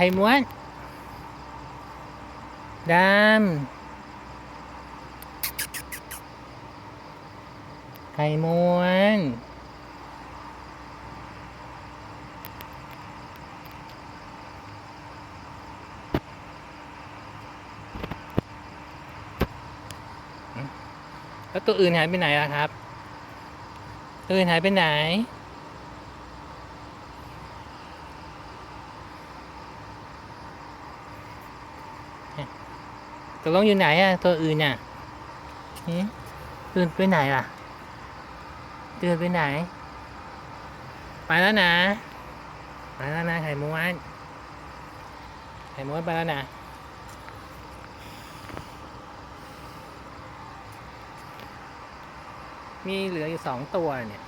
ไข่ม้วนดำไข่ม้วนแล้วตัวอื่นหายไปไหนล่ะครับ ตัวอื่นหายไปไหน ตกลงอยู่ไหนอะตัวอื่นน่ะตื่นไปไหนล่ะตื่นไปไหน ไปแล้วนะ ไปแล้วนะไข่ม้วนไข่ม้วนไปแล้วนะมีเหลืออยู่สองตัวเนี่ย